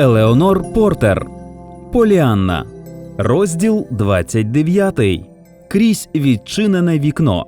Елеонор Портер. Поліанна. Розділ 29. Крізь відчинене вікно.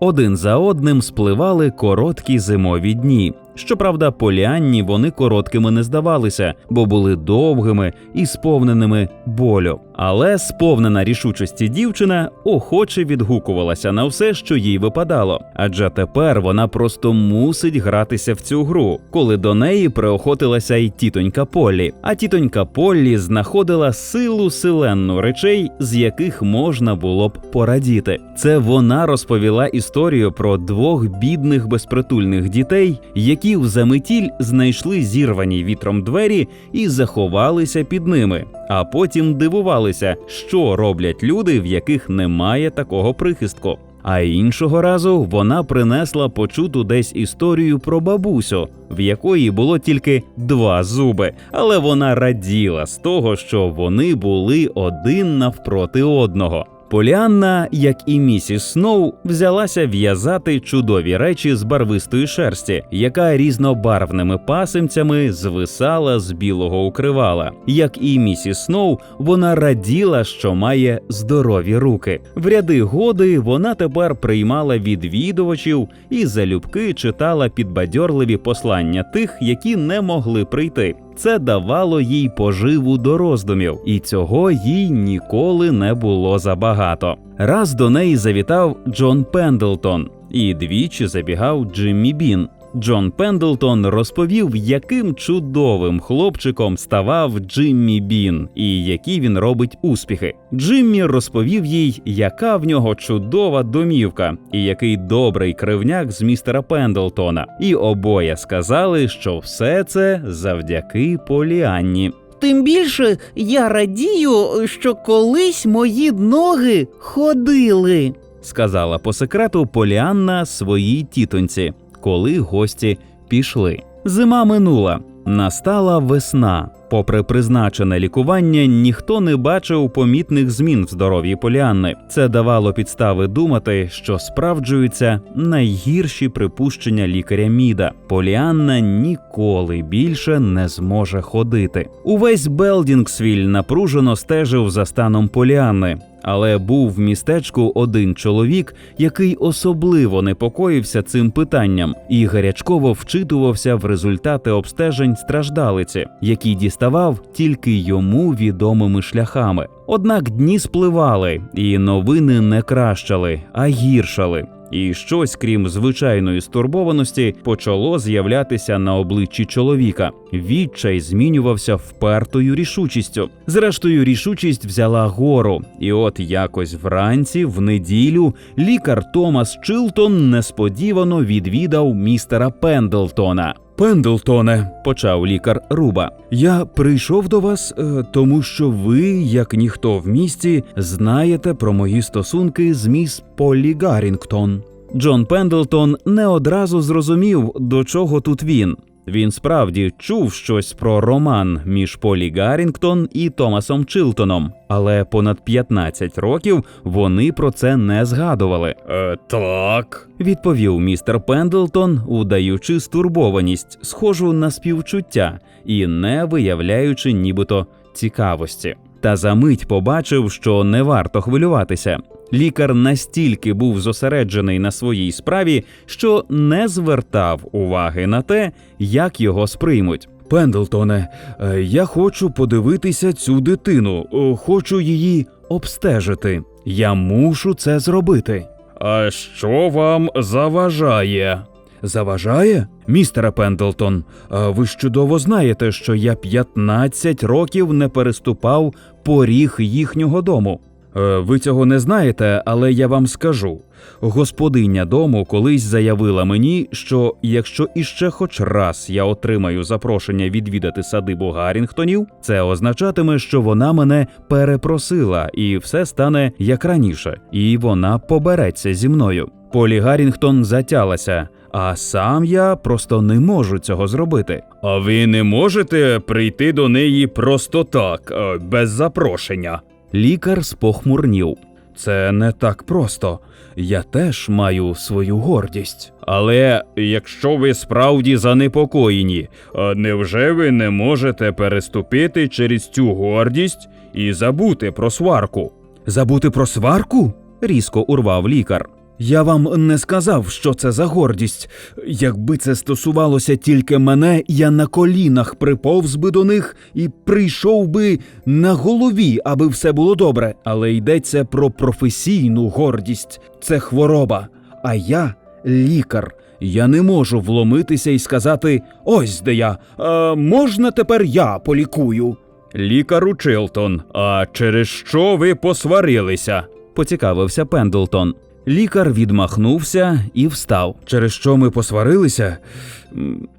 Один за одним спливали короткі зимові дні. Щоправда, Поліанні вони короткими не здавалися, бо були довгими і сповненими болю. Але сповнена рішучості дівчина охоче відгукувалася на все, що їй випадало. Адже тепер вона просто мусить гратися в цю гру, коли до неї приохотилася й тітонька Поллі. А тітонька Поллі знаходила силу силенну речей, з яких можна було б порадіти. Це вона розповіла історію про двох бідних безпритульних дітей, які в заметіль знайшли зірвані вітром двері і заховалися під ними, а потім дивувалися, що роблять люди, в яких немає такого прихистку. А іншого разу вона принесла почуту десь історію про бабусю, в якої було тільки два зуби, але вона раділа з того, що вони були один навпроти одного. Поліанна, як і місіс Сноу, взялася в'язати чудові речі з барвистої шерсті, яка різнобарвними пасимцями звисала з білого укривала. Як і місіс Сноу, вона раділа, що має здорові руки. В ряди годи вона тепер приймала відвідувачів і залюбки читала підбадьорливі послання тих, які не могли прийти. Це давало їй поживу до роздумів, і цього їй ніколи не було забагато. Раз до неї завітав Джон Пендлтон, і двічі забігав Джиммі Бін. Джон Пендлтон розповів, яким чудовим хлопчиком ставав Джиммі Бін і які він робить успіхи. Джиммі розповів їй, яка в нього чудова домівка, і який добрий кривняк з містера Пендлтона. І обоє сказали, що все це завдяки Поліанні. Тим більше я радію, що колись мої ноги ходили. сказала по секрету Поліанна своїй тітоньці, коли гості пішли. Зима минула, настала весна. Попри призначене лікування, ніхто не бачив помітних змін в здоров'ї Поліанни. Це давало підстави думати, що справджуються найгірші припущення лікаря Міда. Поліанна ніколи більше не зможе ходити. Увесь Белдінгсвіль напружено стежив за станом Поліанни. Але був в містечку один чоловік, який особливо непокоївся цим питанням і гарячково вчитувався в результати обстежень страждалиці, які діставав тільки йому відомими шляхами. Однак дні спливали, і новини не кращали, а гіршали. І щось, крім звичайної стурбованості, почало з'являтися на обличчі чоловіка. Відчай змінювався впертою рішучістю. Зрештою, рішучість взяла гору, і от якось вранці, в неділю, лікар Томас Чилтон несподівано відвідав містера Пендлтона. Пендлтоне, почав лікар Руба. Я прийшов до вас, е, тому що ви, як ніхто в місті, знаєте про мої стосунки з міс Полі Гаррінгтон. Джон Пендлтон не одразу зрозумів, до чого тут він. Він справді чув щось про роман між Полі Гаррінгтон і Томасом Чилтоном, але понад 15 років вони про це не згадували. Е, так. Відповів містер Пендлтон, удаючи стурбованість, схожу на співчуття і не виявляючи нібито цікавості. Та за мить побачив, що не варто хвилюватися. Лікар настільки був зосереджений на своїй справі, що не звертав уваги на те, як його сприймуть. Пендлтоне, е, я хочу подивитися цю дитину, е, хочу її обстежити. Я мушу це зробити. А що вам заважає? Заважає? Містере Пендлтон, ви ж чудово знаєте, що я 15 років не переступав поріг їхнього дому. Е, Ви цього не знаєте, але я вам скажу. Господиня дому колись заявила мені, що якщо іще хоч раз я отримаю запрошення відвідати садибу Гаррінгтонів, це означатиме, що вона мене перепросила, і все стане як раніше, і вона побереться зі мною. Полі Гаррінгтон затялася, а сам я просто не можу цього зробити. А ви не можете прийти до неї просто так, е, без запрошення. Лікар спохмурнів. Це не так просто. я теж маю свою гордість. Але якщо ви справді занепокоєні, невже ви не можете переступити через цю гордість і забути про сварку? Забути про сварку? різко урвав лікар. Я вам не сказав, що це за гордість. Якби це стосувалося тільки мене, я на колінах приповз би до них і прийшов би на голові, аби все було добре. Але йдеться про професійну гордість. Це хвороба. А я лікар. Я не можу вломитися і сказати: ось де я. А, можна тепер я полікую. Лікару Чилтон, а через що ви посварилися? поцікавився Пендлтон. Лікар відмахнувся і встав. Через що ми посварилися?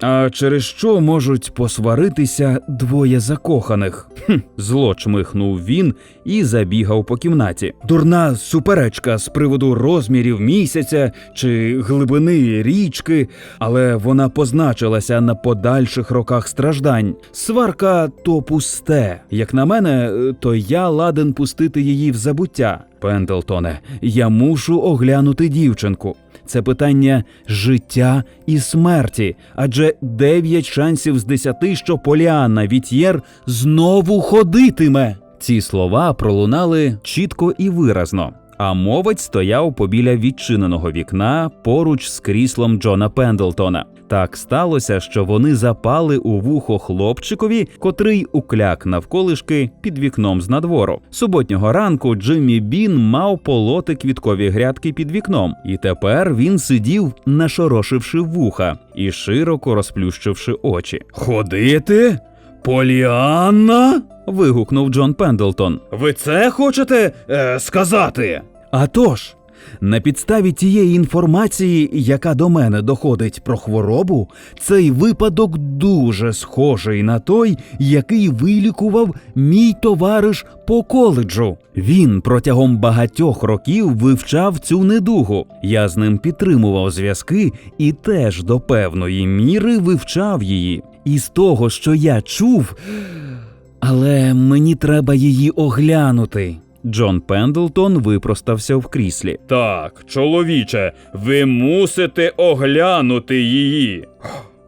А через що можуть посваритися двоє закоханих? Хм, зло чмихнув він і забігав по кімнаті. Дурна суперечка з приводу розмірів місяця чи глибини річки, але вона позначилася на подальших роках страждань. Сварка то пусте. Як на мене, то я ладен пустити її в забуття. Пендлтоне, я мушу оглянути дівчинку. Це питання життя і смерті, адже дев'ять шансів з десяти, що Поліанна Вітьєр знову ходитиме. Ці слова пролунали чітко і виразно. А мовець стояв побіля відчиненого вікна поруч з кріслом Джона Пендлтона. Так сталося, що вони запали у вухо хлопчикові, котрий укляк навколишки під вікном з надвору. Суботнього ранку Джиммі Бін мав полоти квіткові грядки під вікном, і тепер він сидів, нашорошивши вуха і широко розплющивши очі. Ходити? Поліанна? Вигукнув Джон Пендлтон. Ви це хочете е, сказати? А тож, на підставі тієї інформації, яка до мене доходить про хворобу, цей випадок дуже схожий на той, який вилікував мій товариш по коледжу. Він протягом багатьох років вивчав цю недугу. Я з ним підтримував зв'язки і теж до певної міри вивчав її. І з того, що я чув, але мені треба її оглянути. Джон Пендлтон випростався в кріслі. Так, чоловіче, ви мусите оглянути її.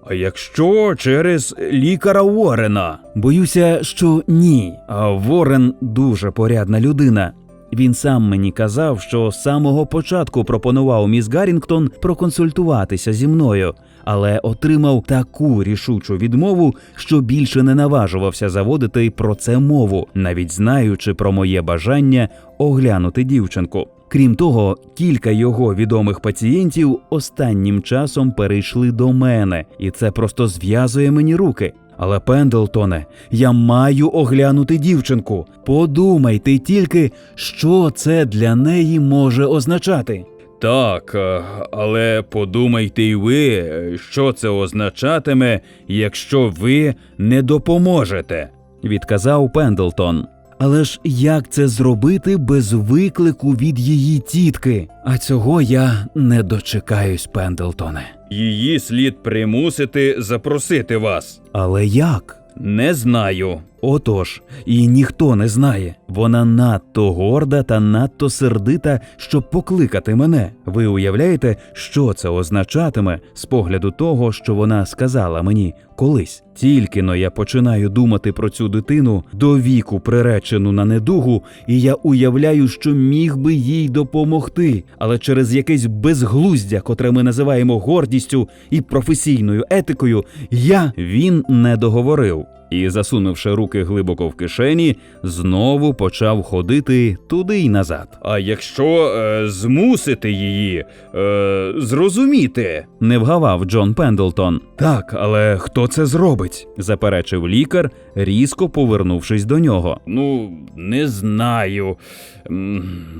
А якщо через лікара Уоррена? Боюся, що ні. А Ворен дуже порядна людина. Він сам мені казав, що з самого початку пропонував міс Гаррінгтон проконсультуватися зі мною, але отримав таку рішучу відмову, що більше не наважувався заводити про це мову, навіть знаючи про моє бажання оглянути дівчинку. Крім того, кілька його відомих пацієнтів останнім часом перейшли до мене, і це просто зв'язує мені руки. Але Пендлтоне, я маю оглянути дівчинку. Подумайте тільки, що це для неї може означати. Так, е, але подумайте й ви, що це означатиме, якщо ви не допоможете. відказав Пендлтон. Але ж як це зробити без виклику від її тітки? А цього я не дочекаюсь, Пендлтоне. Її слід примусити запросити вас. Але як? Не знаю. Отож, і ніхто не знає. Вона надто горда та надто сердита, щоб покликати мене. Ви уявляєте, що це означатиме з погляду того, що вона сказала мені колись. Тільки но я починаю думати про цю дитину до віку приречену на недугу, і я уявляю, що міг би їй допомогти, але через якесь безглуздя, котре ми називаємо гордістю і професійною етикою, я він не договорив і, засунувши руки глибоко в кишені, знову почав ходити туди й назад. А якщо е, змусити її е, зрозуміти? Не вгавав Джон Пендлтон. Так, але хто це зробить? Заперечив лікар, різко повернувшись до нього. Ну, не знаю.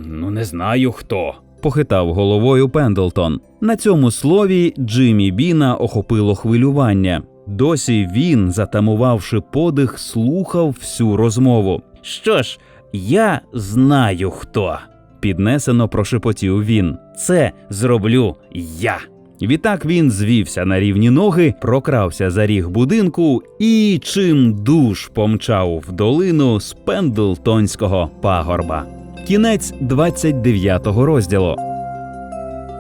Ну, не знаю хто. Похитав головою Пендлтон. На цьому слові Джиммі Біна охопило хвилювання. Досі він, затамувавши подих, слухав всю розмову. Що ж, я знаю хто. Піднесено прошепотів він. Це зроблю я. Відтак він звівся на рівні ноги, прокрався за ріг будинку і чим душ помчав в долину з Пендлтонського пагорба. Кінець 29 розділу.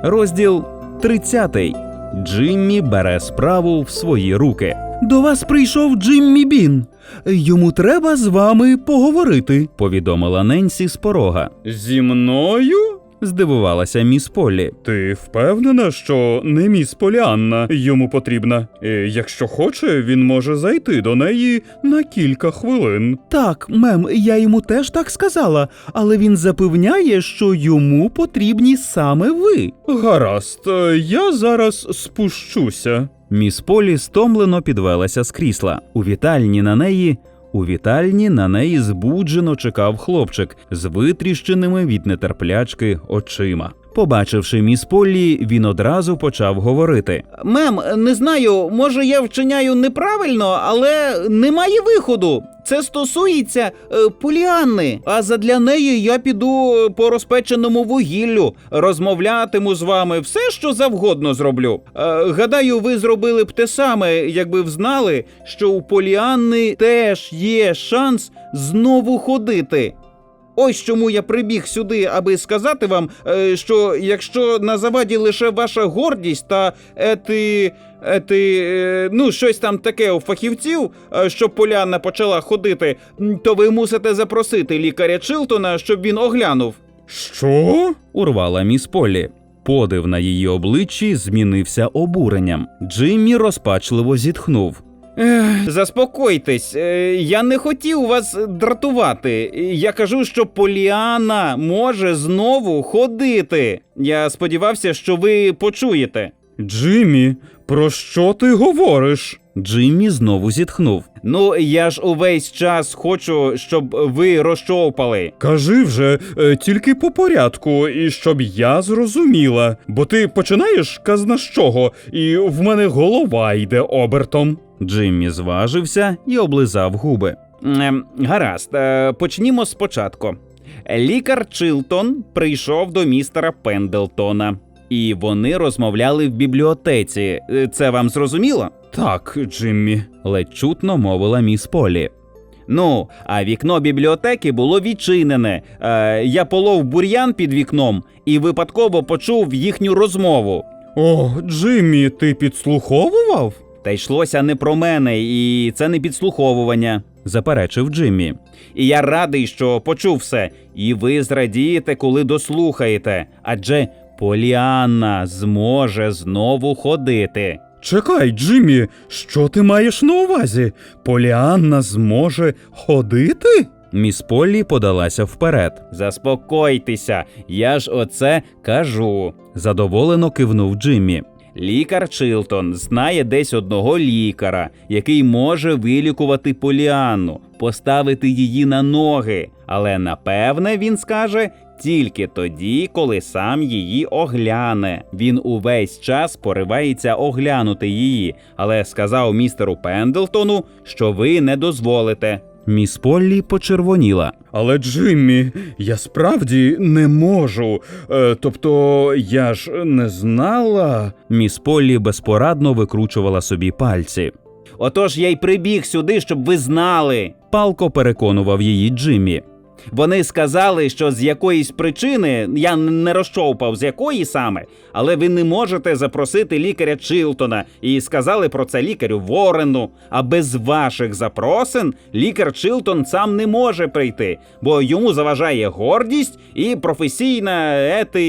Розділ 30. Джиммі бере справу в свої руки. До вас прийшов Джиммі Бін. Йому треба з вами поговорити. Повідомила Ненсі з порога. Зі мною? Здивувалася міс Поллі. Ти впевнена, що не міс Поліанна йому потрібна? І якщо хоче, він може зайти до неї на кілька хвилин. Так, мем, я йому теж так сказала, але він запевняє, що йому потрібні саме ви. Гаразд, е, я зараз спущуся. Міс Полі стомлено підвелася з крісла. У вітальні на неї. У вітальні на неї збуджено чекав хлопчик з витріщеними від нетерплячки очима. Побачивши міс Поллі, він одразу почав говорити. Мем, не знаю, може я вчиняю неправильно, але немає виходу. Це стосується е, Поліанни. А задля неї я піду е, по розпеченому вугіллю, розмовлятиму з вами, все, що завгодно зроблю. Е, гадаю, ви зробили б те саме, якби взнали, що у Поліанни теж є шанс знову ходити. Ось чому я прибіг сюди, аби сказати вам, е, що якщо на заваді лише ваша гордість та ети, ети, е, ну щось там таке у фахівців, е, щоб Поліанна почала ходити, то ви мусите запросити лікаря Чилтона, щоб він оглянув. Що? Урвала міс Поллі. Подив на її обличчі змінився обуренням. Джиммі розпачливо зітхнув. Заспокойтесь, е, я не хотів вас дратувати. Я кажу, що Поліана може знову ходити. Я сподівався, що ви почуєте. Джиммі, про що ти говориш? Джиммі знову зітхнув. Ну, я ж увесь час хочу, щоб ви розчовпали. Кажи вже е, тільки по порядку, і щоб я зрозуміла. Бо ти починаєш казна з чого, і в мене голова йде обертом. Джиммі зважився і облизав губи. Ем, гаразд, е, почнімо спочатку. Лікар Чилтон прийшов до містера Пендлтона, і вони розмовляли в бібліотеці. Е, Це вам зрозуміло? Так, Джиммі. Ледь чутно мовила міс Полі. Ну, а вікно бібліотеки було відчинене. Е, я полов бур'ян під вікном і випадково почув їхню розмову. О, Джиммі, ти підслуховував? Та йшлося не про мене, і це не підслуховування. Заперечив Джиммі. І я радий, що почув все. І ви зрадієте, коли дослухаєте. Адже Поліанна зможе знову ходити. Чекай, Джиммі, що ти маєш на увазі? Поліанна зможе ходити? Міс Поллі подалася вперед. Заспокойтеся, я ж оце кажу. Задоволено кивнув Джиммі. Лікар Чилтон знає десь одного лікаря, який може вилікувати Поліанну, поставити її на ноги. Але напевне він скаже тільки тоді, коли сам її огляне. Він увесь час поривається оглянути її, але сказав містеру Пендлтону, що ви не дозволите. Міс Поллі почервоніла. Але Джиммі, я справді не можу. Е, тобто, я ж не знала. Міс Поллі безпорадно викручувала собі пальці. Отож я й прибіг сюди, щоб ви знали. Палко переконував її Джиммі. Вони сказали, що з якоїсь причини я не розчовпав, з якої саме, але ви не можете запросити лікаря Чилтона і сказали про це лікарю Ворену. А без ваших запросин лікар Чилтон сам не може прийти, бо йому заважає гордість і професійна ети,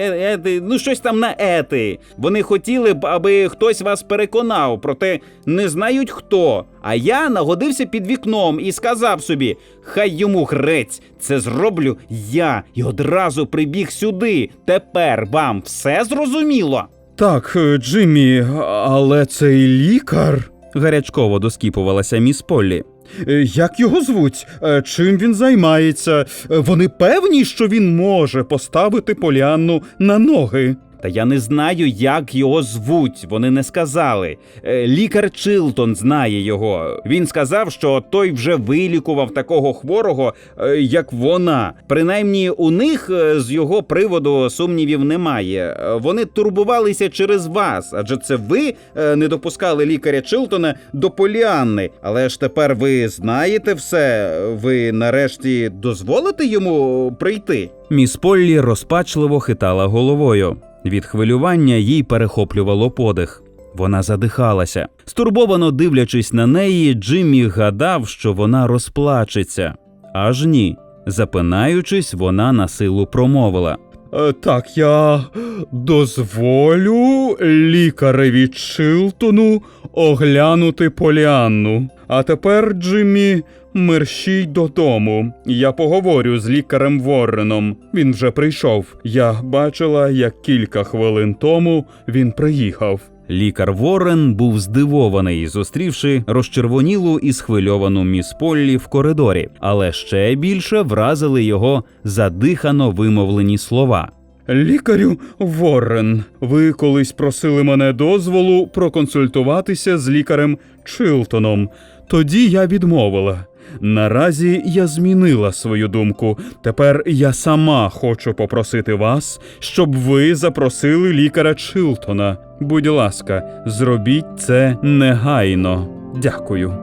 е- ети, ну щось там на ети. Вони хотіли б, аби хтось вас переконав, проте не знають хто. А я нагодився під вікном і сказав собі: хай йому грець, це зроблю я і одразу прибіг сюди. Тепер вам все зрозуміло. Так, е, Джиммі, але цей лікар. Гарячково доскіпувалася міс Поллі. Е, Як його звуть? Е, Чим він займається? Вони певні, що він може поставити Поліанну на ноги. Та я не знаю, як його звуть. Вони не сказали. Е, Лікар Чилтон знає його. Він сказав, що той вже вилікував такого хворого, е, як вона. Принаймні, у них е, з його приводу сумнівів немає. Вони турбувалися через вас, адже це ви не допускали лікаря Чилтона до Поліанни. Але ж тепер ви знаєте все. Ви нарешті дозволите йому прийти? Міс Поллі розпачливо хитала головою. Від хвилювання їй перехоплювало подих. Вона задихалася. Стурбовано дивлячись на неї, Джиммі гадав, що вона розплачеться. Аж ні. Запинаючись, вона на силу промовила. Е, Так, я дозволю лікареві Чилтону оглянути Поліанну. А тепер, Джиммі, мерщій додому. Я поговорю з лікарем Ворреном. Він вже прийшов. Я бачила, як кілька хвилин тому він приїхав. Лікар Ворен був здивований, зустрівши розчервонілу і схвильовану міс Поллі в коридорі, але ще більше вразили його задихано вимовлені слова. Лікарю Воррен, ви колись просили мене дозволу проконсультуватися з лікарем Чилтоном. Тоді я відмовила. Наразі я змінила свою думку. Тепер я сама хочу попросити вас, щоб ви запросили лікаря Чилтона. Будь ласка, зробіть це негайно. Дякую.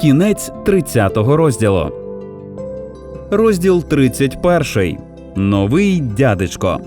Кінець 30-го розділу. Розділ 31. Новий дядечко.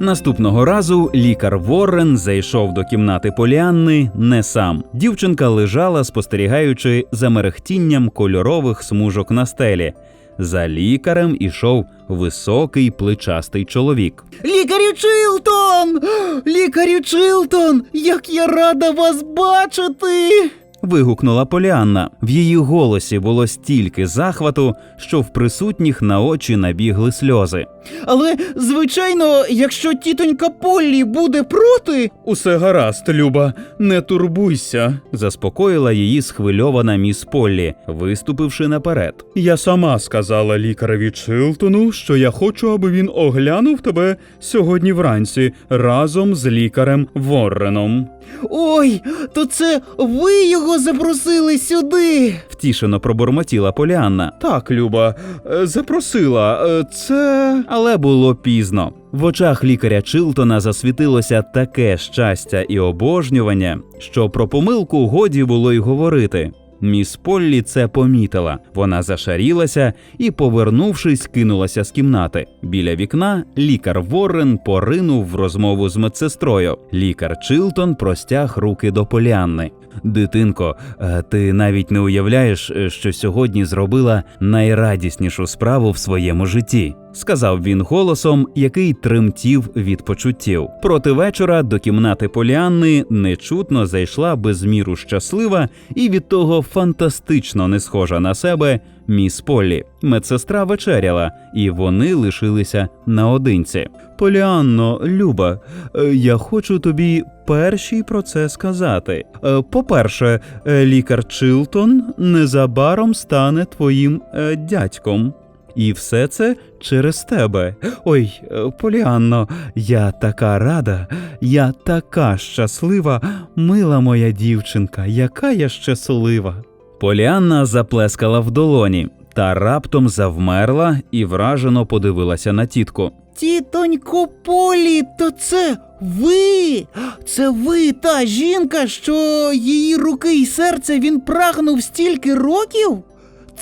Наступного разу лікар Воррен зайшов до кімнати Поліанни не сам. Дівчинка лежала, спостерігаючи за мерехтінням кольорових смужок на стелі. За лікарем ішов високий плечастий чоловік. Лікарю Чилтон! Лікарю Чилтон! Як я рада вас бачити! Вигукнула Поліанна. В її голосі було стільки захвату, що в присутніх на очі набігли сльози. Але, звичайно, якщо тітонька Поллі буде проти. Усе гаразд, Люба, не турбуйся. Заспокоїла її схвильована міс Поллі, виступивши наперед. Я сама сказала лікареві Чилтону, що я хочу, аби він оглянув тебе сьогодні вранці разом з лікарем Ворреном. Ой, то це ви його запросили сюди. Втішено пробурмотіла Поліанна. Так, Люба, е, запросила. е, Це. Але було пізно. В очах лікаря Чилтона засвітилося таке щастя і обожнювання, що про помилку годі було й говорити. Міс Поллі це помітила. Вона зашарілася і, повернувшись, кинулася з кімнати. Біля вікна лікар Воррен поринув в розмову з медсестрою. Лікар Чилтон простяг руки до Поліанни. Дитинко, е, ти навіть не уявляєш, е, що сьогодні зробила найрадіснішу справу в своєму житті, сказав він голосом, який тремтів від почуттів. Проти вечора до кімнати Поліанни нечутно зайшла безміру щаслива і від того фантастично не схожа на себе міс Поллі. Медсестра вечеряла, і вони лишилися наодинці. Поліанно, Люба, е, я хочу тобі першій про це сказати. Е, По-перше, е, лікар Чилтон незабаром стане твоїм дядьком. І все це через тебе. Ой, Поліанно, я така рада, я така щаслива, мила моя дівчинка, яка я щаслива. Поліанна заплескала в долоні та раптом завмерла і вражено подивилася на тітку. Тітонько Полі, то це ви. Це ви та жінка, що її руки і серце він прагнув стільки років?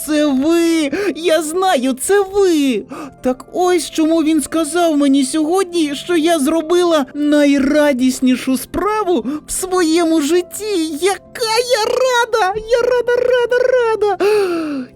Це ви, я знаю, це ви. Так ось чому він сказав мені сьогодні, що я зробила найрадіснішу справу в своєму житті. Яка я рада! Я рада, рада, рада.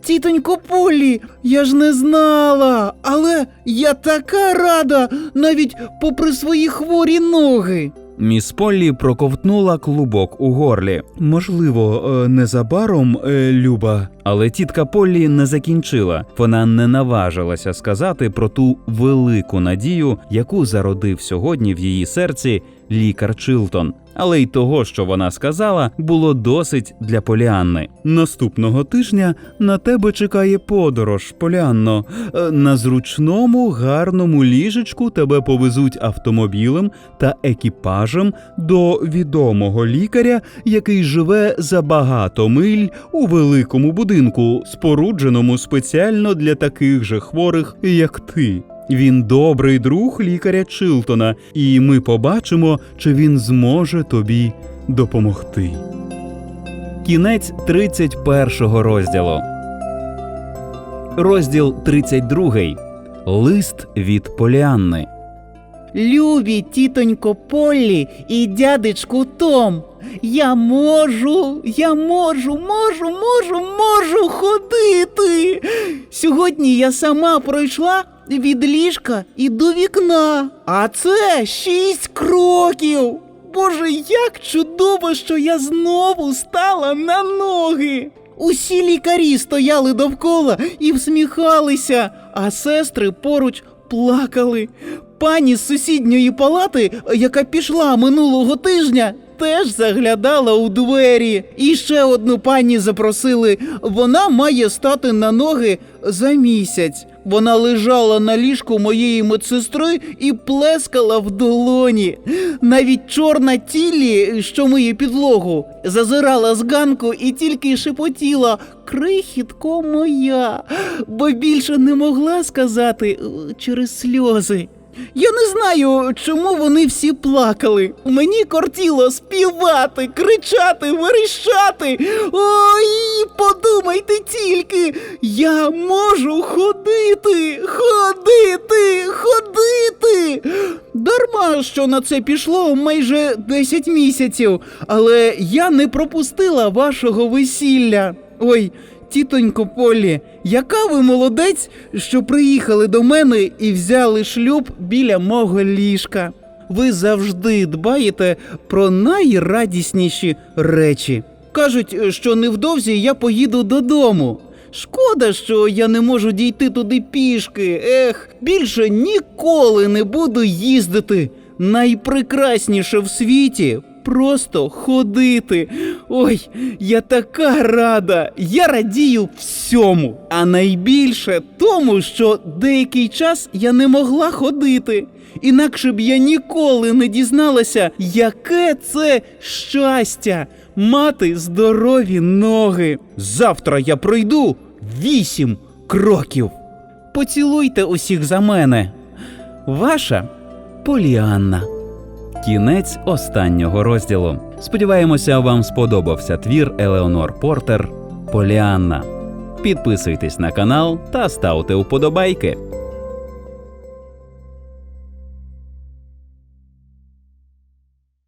Тітонько Полі, я ж не знала, але я така рада, навіть попри свої хворі ноги. Міс Поллі проковтнула клубок у горлі. Можливо, е, незабаром, е, Люба. Але тітка Поллі не закінчила. Вона не наважилася сказати про ту велику надію, яку зародив сьогодні в її серці лікар Чилтон. Але й того, що вона сказала, було досить для Поліанни. Наступного тижня на тебе чекає подорож, Поліанно. Е, На зручному, гарному ліжечку тебе повезуть автомобілем та екіпажем до відомого лікаря, який живе за багато миль у великому будинку, спорудженому спеціально для таких же хворих, як ти. Він добрий друг лікаря Чилтона, і ми побачимо, чи він зможе тобі допомогти. Кінець 31 розділу. Розділ 32. Лист від Поліанни. Любі тітонько Поллі і дядечку Том. Я можу, я можу, можу, можу, можу ходити. Сьогодні я сама пройшла від ліжка і до вікна. А це шість кроків. Боже, як чудово, що я знову стала на ноги. Усі лікарі стояли довкола і всміхалися, а сестри поруч плакали. Пані з сусідньої палати, яка пішла минулого тижня, теж заглядала у двері. І ще одну пані запросили. Вона має стати на ноги за місяць. Вона лежала на ліжку моєї медсестри і плескала в долоні. Навіть чорна тілі, що миє підлогу, зазирала з ганку і тільки шепотіла крихітко моя, бо більше не могла сказати е, через сльози. Я не знаю, чому вони всі плакали. Мені кортіло співати, кричати, верещати. Ой, подумайте тільки, я можу ходити, ходити, ходити. Дарма, що на це пішло майже 10 місяців, але я не пропустила вашого весілля. Ой, тітонько Полі, яка ви молодець, що приїхали до мене і взяли шлюб біля мого ліжка. Ви завжди дбаєте про найрадісніші речі. Кажуть, що невдовзі я поїду додому. Шкода, що я не можу дійти туди пішки. Ех, більше ніколи не буду їздити. Найпрекрасніше в світі просто ходити. Ой, я така рада. Я радію всьому. А найбільше тому, що деякий час я не могла ходити. Інакше б я ніколи не дізналася, яке це щастя мати здорові ноги. Завтра я пройду вісім кроків. Поцілуйте усіх за мене. Ваша Поліанна. Кінець останнього розділу. Сподіваємося, вам сподобався твір Елеонор Портер Поліанна. Підписуйтесь на канал та ставте вподобайки.